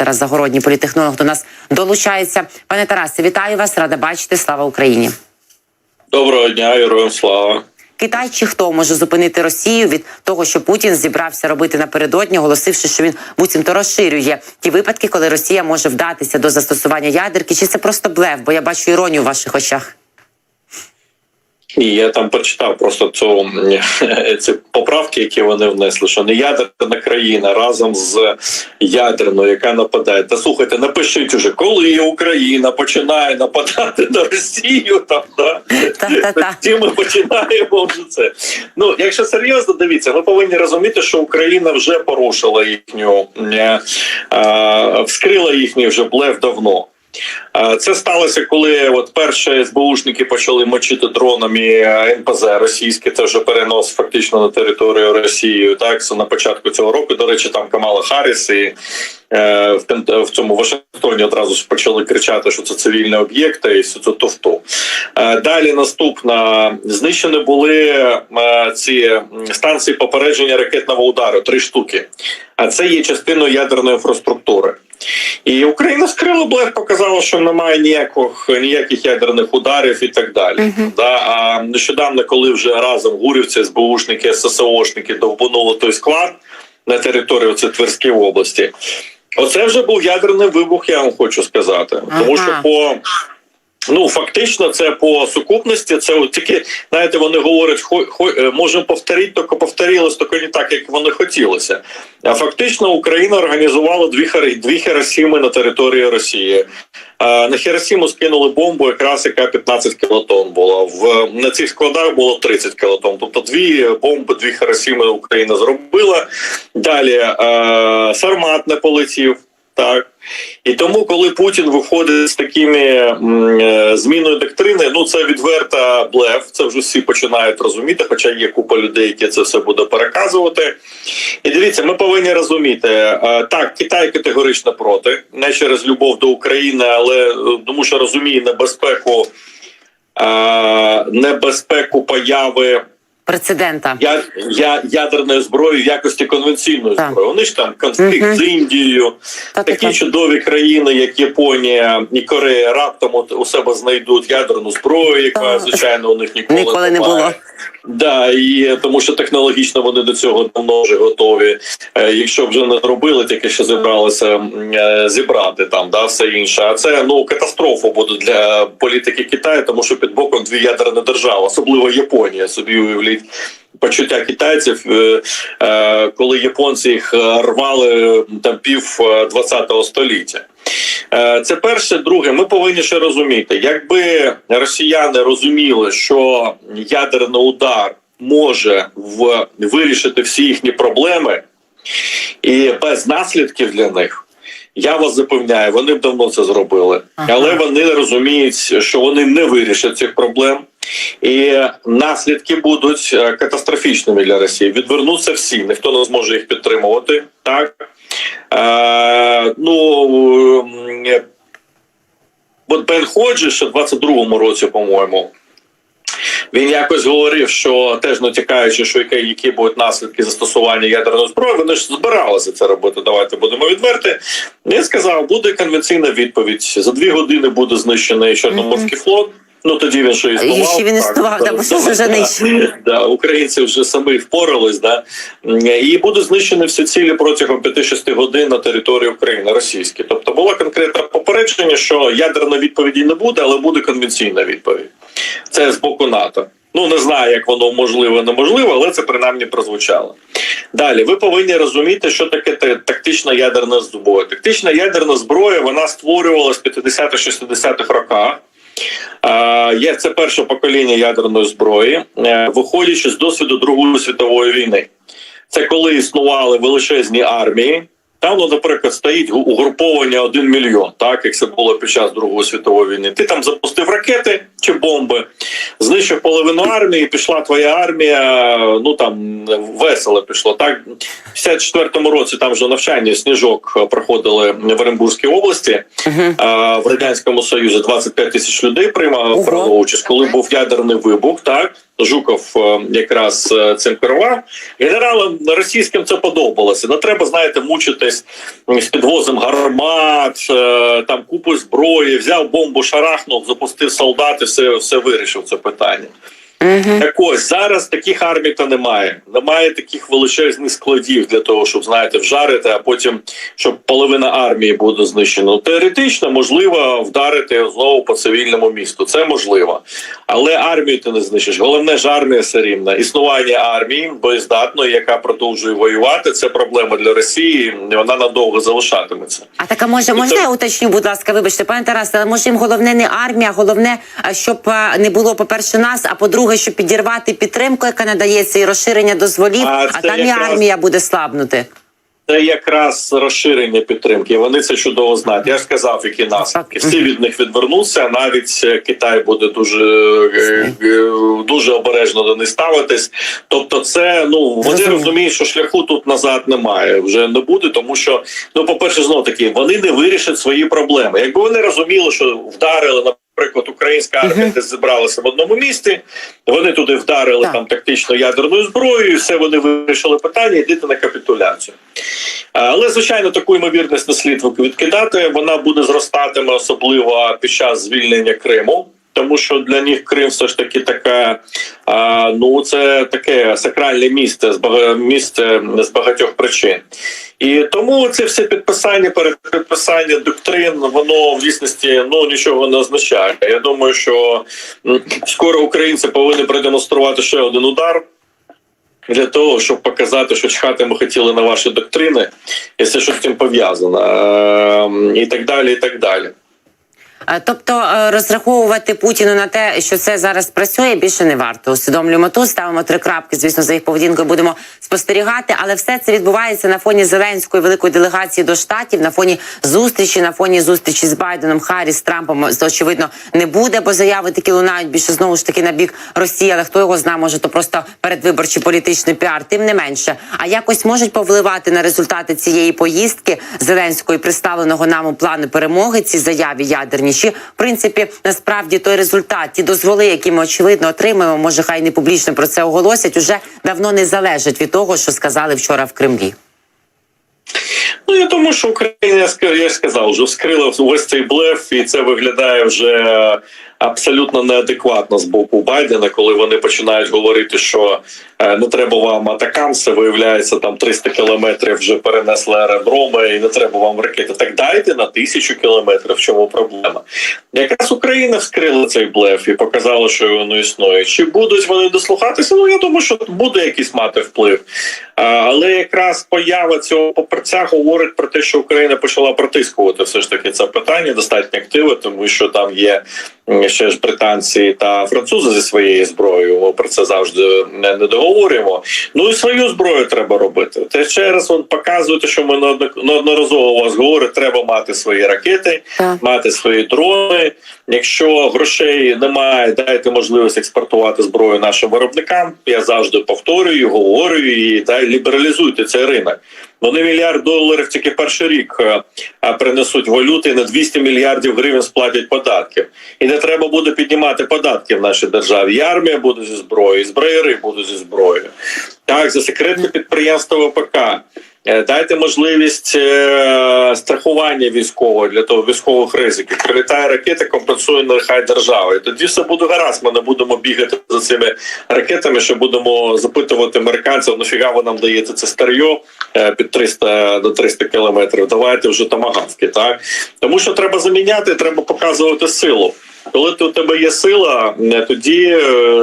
Тарас Загородній, політехнолог, до нас долучається. Пане Тарасе, вітаю вас, рада бачити. Слава Україні. Доброго дня, героям слава. Китай чи хто може зупинити Росію від того, що Путін зібрався робити напередодні, оголосивши, що він буцімто розширює ті випадки, коли Росія може вдатися до застосування ядерки, чи це просто блеф? Бо я бачу іронію в ваших очах. І я там почитав просто цю ці поправки, які вони внесли, що не ядерна країна разом з ядерною, яка нападає. Та слухайте, напишіть уже, коли Україна починає нападати на Росію, там да. Тоді ми починаємо вже це. Ну, якщо серйозно, дивіться, ми повинні розуміти, що Україна вже порушила їхню е, е, вскрила їхній вже блеф давно. Це сталося, коли от перші СБУшники почали мочити дронами е, НПЗ російське. Це вже перенос фактично на територію Росії. Так це на початку цього року. До речі, там Камала Харріс і в Пен- в цьому Вашингтоні одразу ж почали кричати, що це цивільні об'єкти, і все це туфту. Е, Далі наступна знищені були е, ці станції попередження ракетного удару, три штуки. А це є частиною ядерної інфраструктури. І Україна скрила блеф, показала, що немає ніяких ніяких ядерних ударів і так далі. Да, а нещодавно, коли вже разом гурівці, СБУшники, ССОшники довбанули той склад на території оце Тверської області. Оце вже був ядерний вибух, я вам хочу сказати. Тому що по Ну, фактично, це по сукупності. Це от тільки знаєте, вони говорять, хо, хо, е, можемо повторити, тільки повторилось, тільки не так, як вони хотілося. А фактично Україна організувала дві дві Хіросіми на території Росії. А, на Хіросіму скинули бомбу, якраз яка 15 кілотон була. В на цих складах було 30 кілотон. Тобто дві бомби, дві Хіросіми Україна зробила. Далі е, Сармат не полетів. Так і тому, коли Путін виходить з такими е, зміною доктрини, ну це відверта блеф. Це вже всі починають розуміти. Хоча є купа людей, які це все буде переказувати. І дивіться, ми повинні розуміти е, так, Китай категорично проти, не через любов до України, але е, тому, що розуміє небезпеку, небезпеку появи. Прецедента. Я, я ядерної зброї в якості конвенційної Так. зброї. Вони ж там конфлікт Мгм. з Індією, Та-та-та. такі чудові країни, як Японія і Корея, раптом от у себе знайдуть ядерну зброю, яка звичайно у них ніколи, Ніколи не було. Да, і тому що технологічно вони до цього давно вже готові. Е, якщо вже не зробили, тільки що зібралися е, зібрати там, да, все інше. А це ну катастрофа буде для політики Китаю, тому що під боком дві ядерні держави, особливо Японія. Собі Почуття китайців, е, е, коли японці їх е, рвали там пів е, 20-го століття. Це перше. Друге, ми повинні ще розуміти, якби росіяни розуміли, що ядерний удар може в вирішити всі їхні проблеми і без наслідків для них. Я вас запевняю, вони б давно це зробили, Ага. але вони розуміють, що вони не вирішать цих проблем, і наслідки будуть е, катастрофічними для Росії. Відвернуться всі, ніхто не зможе їх підтримувати. Так е, ну от Бен Ходжі ще в 22-му році, по-моєму. Він якось говорив, що теж натякаючи, що які, які будуть наслідки застосування ядерної зброї, вони ж збиралися це робити. Давайте будемо відверти. Він сказав, буде конвенційна відповідь. За дві години буде знищений Чорноморський флот. Ну тоді він існував. І ще він існував, Так, да, бо щось вже да. Да, українці вже самі впорались, да і будуть знищені всі цілі протягом 5-6 годин на території України російські. Тобто було конкретне попередження, що ядерної відповіді не буде, але буде конвенційна відповідь. Це з боку НАТО. Ну не знаю, як воно можливо, неможливо, але це принаймні прозвучало. Далі ви повинні розуміти, що таке тактична ядерна зброя. Тактична ядерна зброя вона створювалась в 50-60-х роках. Є це перше покоління ядерної зброї, е, виходячи з досвіду Другої світової війни. Це коли існували величезні армії. Там, ну, наприклад, стоїть угруповання 1 мільйон, так як це було під час Другої світової війни. Ти там запустив ракети чи бомби, знищив половину армії, пішла твоя армія. Ну там весело пішло. Так в 54-му році там вже навчання сніжок проходили в Оренбурзькій області. Мгм. А, в радянському союзі 25 тисяч людей приймало Ого. брало участь. Коли був ядерний вибух, так Жуков е, якраз е, цим керував. Генералам російським це подобалося. Не треба, знаєте, мучитись з підвозом гармат, е, там купу зброї, взяв бомбу, шарахнув, запустив солдат і все, все вирішив це питання. Угу. Так ось зараз таких армій то немає. Немає таких величезних складів для того, щоб знаєте, вжарити, а потім щоб половина армії буде знищена. Ну, Теоретично можливо вдарити знову по цивільному місту. Це можливо, але армію ти не знищиш. Головне ж армія все рівна. Існування армії боєздатної, яка продовжує воювати. Це проблема для Росії. Вона надовго залишатиметься. А так, а може, можна я уточню, будь ласка, вибачте, пане Тарасе, але може їм головне не армія, головне, щоб не було, по-перше, нас, а по-друге, щоб підірвати підтримку, яка надається, і розширення дозволів, А а, там і армія буде слабнути. Це якраз розширення підтримки. Вони це чудово знають. Я ж сказав, які наслідки. Всі від них відвернуться. Навіть Китай буде дуже е, е, дуже обережно до них ставитись. Тобто, це ну вони розуміють, що шляху тут назад немає. Вже не буде, тому що ну, по перше, знов таки вони не вирішать свої проблеми. Якби вони розуміли, що вдарили Наприклад, українська армія десь зібралася в одному місті. Вони туди вдарили Так. там тактично ядерною зброєю. і Все вони вирішили питання. Йдете на капітуляцію. Але звичайно, таку ймовірність не слід відкидати. Вона буде зростатиме, особливо під час звільнення Криму. Тому що для них Крим все ж таки таке, а, ну це таке сакральне місце з місце з багатьох причин. І тому це все підписання, перепідписання доктрин, воно в дійсності ну нічого не означає. Я думаю, що скоро українці повинні продемонструвати ще один удар для того, щоб показати, що чхати ми хотіли на ваші доктрини, і все, що з цим пов'язано, Ем, і так далі, і так далі. Е, Тобто е, розраховувати Путіну на те, що це зараз працює, більше не варто. Усвідомлюємо тут, ставимо три крапки. Звісно, за їх поведінкою будемо спостерігати. Але все це відбувається на фоні зеленської великої делегації до штатів, на фоні зустрічі, на фоні зустрічі з Байденом, Харріс, Трампом. Це очевидно не буде, бо заяви такі лунають більше знову ж таки на бік Росії. Але хто його знає, може то просто передвиборчий політичний піар. Тим не менше, а якось можуть повливати на результати цієї поїздки Зеленської представленого нам плану перемоги. Ці заяві ядерні. Чи в принципі насправді той результат, ті дозволи, які ми очевидно отримаємо, може хай не публічно про це оголосять, уже давно не залежить від того, що сказали вчора в Кремлі. Ну я думаю, що Україна я сказав, вже вскрила весь цей блеф, і це виглядає вже абсолютно неадекватно з боку Байдена, коли вони починають говорити, що е, не треба вам атакамси, виявляється, там 300 кілометрів вже перенесли аеродроми, і не треба вам ракети. Так дайте на тисячу кілометрів. В чому проблема? Якраз Україна вскрила цей блеф і показала, що воно існує. Чи будуть вони дослухатися? Ну я думаю, що буде якийсь мати вплив. Але якраз поява цього попраця говорить про те, що Україна почала протискувати все ж таки це питання достатньо активно, тому що там є ще ж британці та французи зі своєю зброєю. Ми про це завжди не, не договорюємо. Ну і свою зброю треба робити. Те ще раз он показуєте, що ми неодноразово вас говорить, треба мати свої ракети, Так. мати свої дрони. Якщо грошей немає, дайте можливість експортувати зброю нашим виробникам. Я завжди повторюю, говорю і та лібералізуйте цей ринок. Вони мільярд доларів тільки перший рік е, принесуть валюти і на 200 мільярдів гривень сплатять податків. І не треба буде піднімати податки в нашій державі. І армія буде зі зброєю, і зброєри будуть зі зброєю. Так, за секретне підприємство ВПК. Е, Дайте можливість е, страхування військового для того військових ризиків. Прилітає ракета, компенсує нехай держава. І тоді все буде гаразд. Ми не будемо бігати за цими ракетами, що будемо запитувати американців, нафіга ви нам даєте це старьо е, під 300 до 300 кілометрів. Давайте вже томагавки, так тому що треба заміняти, треба показувати силу. Коли у тебе є сила, тоді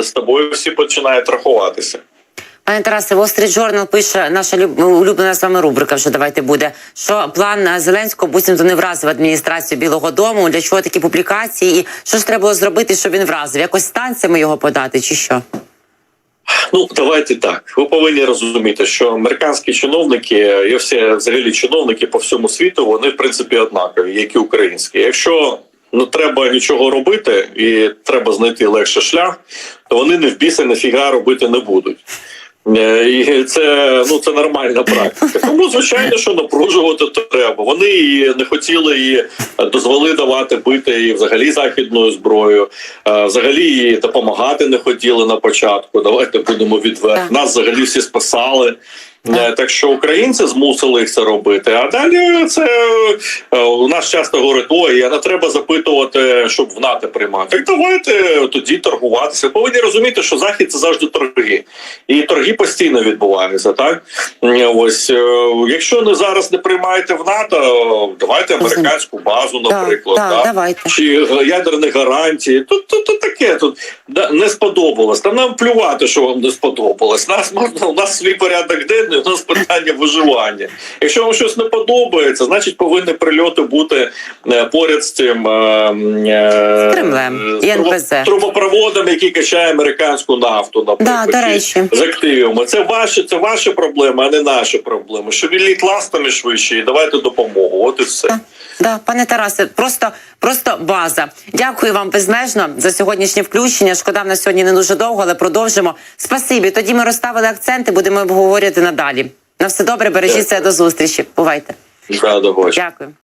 з тобою всі починають рахуватися. Пане Тарасе, Wall Street Journal пише наша люб- улюблена з вами рубрика. Вже давайте буде. Що план Зеленського буцімто не вразив адміністрацію Білого Дому. Для чого такі публікації? І що ж треба зробити, щоб він вразив? Якось станціями його подати, чи що? Ну давайте так. Ви повинні розуміти, що американські чиновники і всі взагалі чиновники по всьому світу, вони в принципі однакові, як і українські. Якщо не треба нічого робити і треба знайти легший шлях, то вони не в біса нафіга робити не будуть. Е, І це ну це нормальна практика. Тому звичайно, що напружувати треба. Вони і не хотіли і дозволи давати бити і взагалі західною зброєю. Е, Взагалі і допомагати не хотіли на початку. Давайте будемо відверті. Нас взагалі всі спасали. Так. Е, що українці змусили їх це робити. А далі це е, у нас часто говорять: ой, а не треба запитувати, щоб в НАТО приймати. Так давайте тоді торгуватися. Повинні розуміти, що захід це завжди торги, і торги постійно відбуваються. Так ось е, якщо не зараз не приймаєте в НАТО, давайте американську базу, наприклад, так, так? давайте. чи ядерні гарантії. Тут, тут, тут таке тут не сподобалось. Там нам плювати, що вам не сподобалось. Нас можна у нас свій порядок денний, у нас питання виживання. Якщо вам щось не подобається, значить повинні прильоти бути е, поряд з цим е, е, З Кремлем з трубопроводом, який качає американську нафту, наприклад, Да, до речі. з активами. Це ваші, це ваші проблеми, а не наші проблеми. Що літ ластами швидше, і давайте допомогу. От і все. Да, да, пане Тарасе, просто, просто база. Дякую вам безмежно за сьогоднішнє включення. Шкода, в нас сьогодні не дуже довго, але продовжимо. Спасибі. Тоді ми розставили акценти, будемо обговорювати надалі. На все добре, бережіть себе до зустрічі. Бувайте. Дякую.